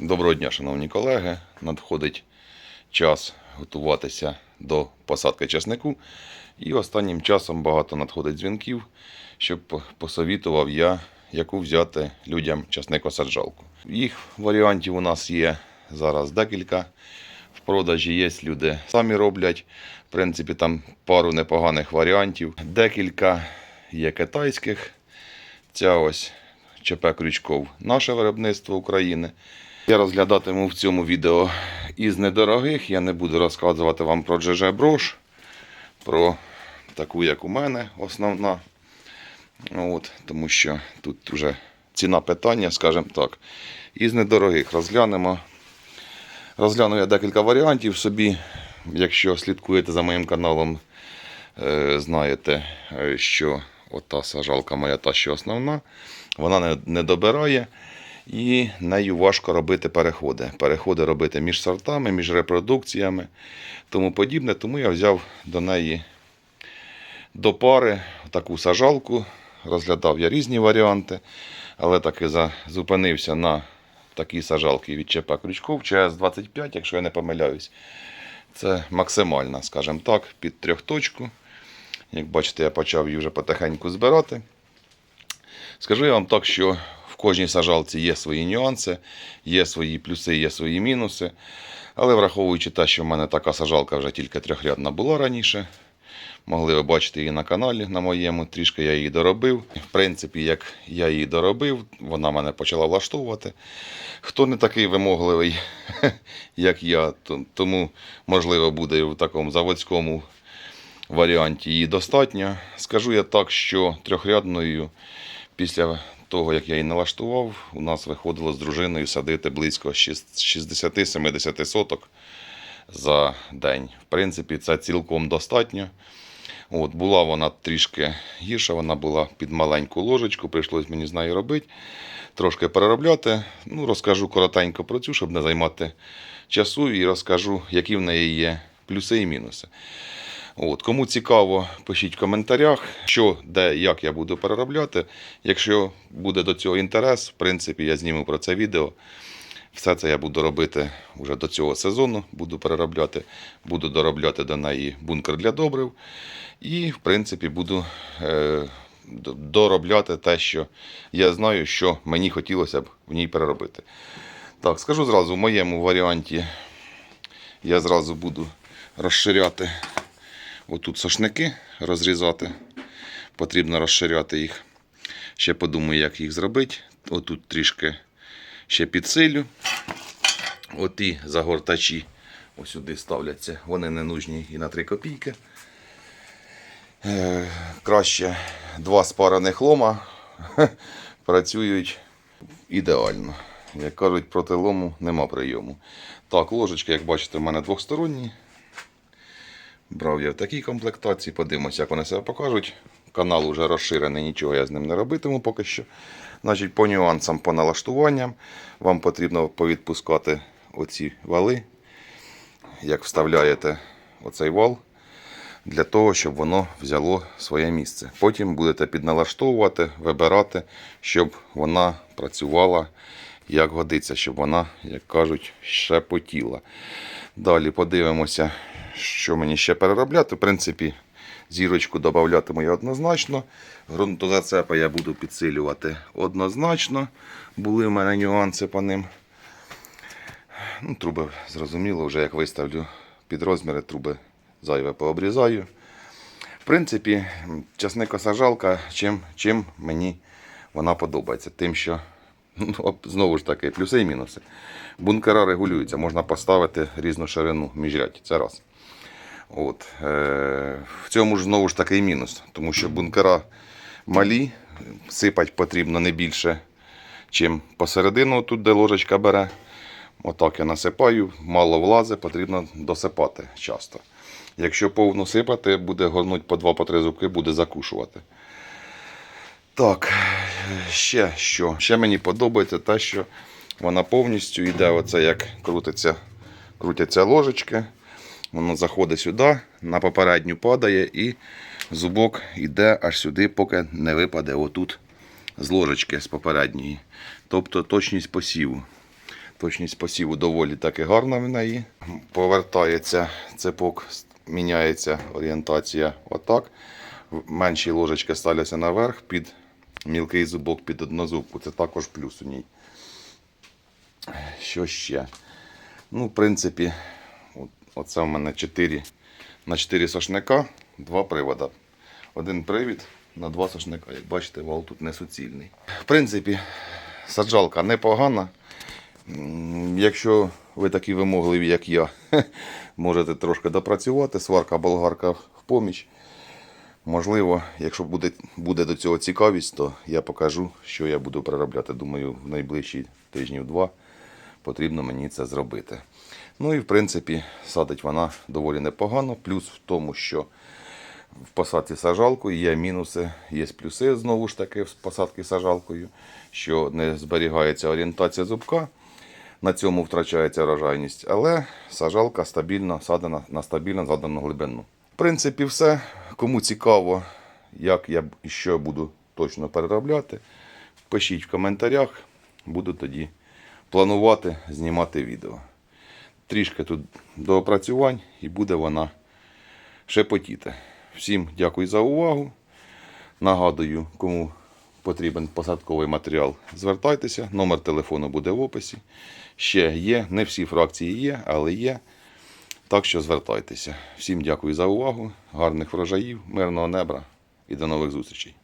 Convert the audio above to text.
Доброго дня, шановні колеги. Надходить час готуватися до посадки часнику. І останнім часом багато надходить дзвінків, щоб посовітував я, яку взяти людям часникосаджалку. Їх варіантів у нас є зараз декілька. В продажі є люди самі роблять. В принципі, там пару непоганих варіантів. Декілька є китайських. Ця ось ЧП Крючков, наше виробництво України. Я розглядатиму в цьому відео із недорогих. Я не буду розказувати вам про ЖЖ брош, про таку, як у мене, основна. От, тому що тут вже ціна питання, скажімо так. Із недорогих розглянемо. Розгляну я декілька варіантів собі. Якщо слідкуєте за моїм каналом, е, знаєте, е, що ота сажалка моя та що основна, вона не добирає і нею важко робити переходи. Переходи робити між сортами, між репродукціями, тому подібне. Тому я взяв до неї до пари таку сажалку. Розглядав я різні варіанти, але таки зупинився на такій сажалці від ЧП Крючков ЧС-25, якщо я не помиляюсь. Це максимальна, скажімо так, під трьохточку. Як бачите, я почав її вже потихеньку збирати. Скажу я вам так, що в кожній сажалці є свої нюанси, є свої плюси, є свої мінуси. Але враховуючи те, що в мене така сажалка вже тільки трьохрядна була раніше, могли ви бачити її на каналі на моєму, трішки я її доробив. В принципі, як я її доробив, вона мене почала влаштовувати. Хто не такий вимогливий, як я, тому, можливо, буде в такому заводському варіанті її достатньо. Скажу я так, що трьохрядною після того, як я її налаштував, у нас виходило з дружиною садити близько 60-70 соток за день. В принципі, це цілком достатньо. От, була вона трішки гірша, вона була під маленьку ложечку, прийшлось мені з нею робити, трошки переробляти. Ну, розкажу коротенько про цю, щоб не займати часу, і розкажу, які в неї є плюси і мінуси. От, кому цікаво, пишіть в коментарях, що, де, як я буду переробляти. Якщо буде до цього інтерес, в принципі, я зніму про це відео. Все це я буду робити вже до цього сезону, буду переробляти, буду доробляти до неї бункер для добрив. І, в принципі, буду е, доробляти те, що я знаю, що мені хотілося б в ній переробити. Так, скажу зразу, в моєму варіанті я зразу буду розширяти отут сошники, розрізати. Потрібно розширяти їх. Ще подумаю, як їх зробити. Отут трішки ще підсилю. Оті загортачі сюди ставляться. Вони не нужні і на 3 копійки. Е, краще два спарених лома працюють ідеально. Як кажуть, проти лому нема прийому. Так, ложечки, як бачите, в мене двохсторонні. Брав я в такій комплектації, подивимося, як вони себе покажуть. Канал вже розширений, нічого я з ним не робитиму поки що. Значить, по нюансам, по налаштуванням вам потрібно повідпускати оці вали, як вставляєте оцей вал, для того, щоб воно взяло своє місце. Потім будете підналаштовувати, вибирати, щоб вона працювала як годиться, щоб вона, як кажуть, шепотіла. Далі подивимося, що мені ще переробляти. В принципі, зірочку додатиму я однозначно. Ґрунтозацепи я буду підсилювати однозначно. Були в мене нюанси по ним. Ну, труби, зрозуміло, вже як виставлю під розміри, труби зайве пообрізаю. В принципі, часникосажалка, чим, чим мені вона подобається. Тим, що ну, знову ж таки, плюси і мінуси. Бункера регулюються, можна поставити різну ширину міжрядь. Це раз. От. Е, в цьому ж знову ж таки і мінус, тому що бункера малі, сипати потрібно не більше, чим посередину, тут де ложечка бере. Отак я насипаю, мало влазить, потрібно досипати часто. Якщо повну сипати, буде горнуть по 2-3 зубки, буде закушувати. Так, ще що? Ще мені подобається те, що вона повністю йде, оце як крутиться, крутяться ложечки. Воно заходить сюди, на попередню падає і зубок йде аж сюди, поки не випаде отут з ложечки з попередньої. Тобто точність посіву. Точність посіву доволі таки гарна в неї. Повертається цепок, міняється орієнтація отак. Менші ложечки ставляться наверх під мілкий зубок під однозубку. Це також плюс у ній. Що ще? Ну, в принципі, оце в мене 4 на 4 сошника, два привода. Один привід на два сошника. Як бачите, вал тут не суцільний. В принципі, саджалка непогана. Якщо ви такі вимогливі, як я, можете трошки допрацювати. Сварка болгарка в поміч. Можливо, якщо буде, буде до цього цікавість, то я покажу, що я буду переробляти. Думаю, в найближчі тижнів два потрібно мені це зробити. Ну і в принципі, садить вона доволі непогано. Плюс в тому, що в посадці сажалкою є мінуси, є плюси знову ж таки в посадці сажалкою, що не зберігається орієнтація зубка. На цьому втрачається врожайність, але сажалка стабільно садена на стабільно задану глибину. В принципі, все. Кому цікаво, як я і що буду точно переробляти, пишіть в коментарях, буду тоді планувати знімати відео. Трішки тут доопрацювань і буде вона шепотіти. Всім дякую за увагу. Нагадую, кому потрібен посадковий матеріал, звертайтеся. Номер телефону буде в описі. Ще є, не всі фракції є, але є. Так що звертайтеся. Всім дякую за увагу, гарних врожаїв, мирного неба і до нових зустрічей.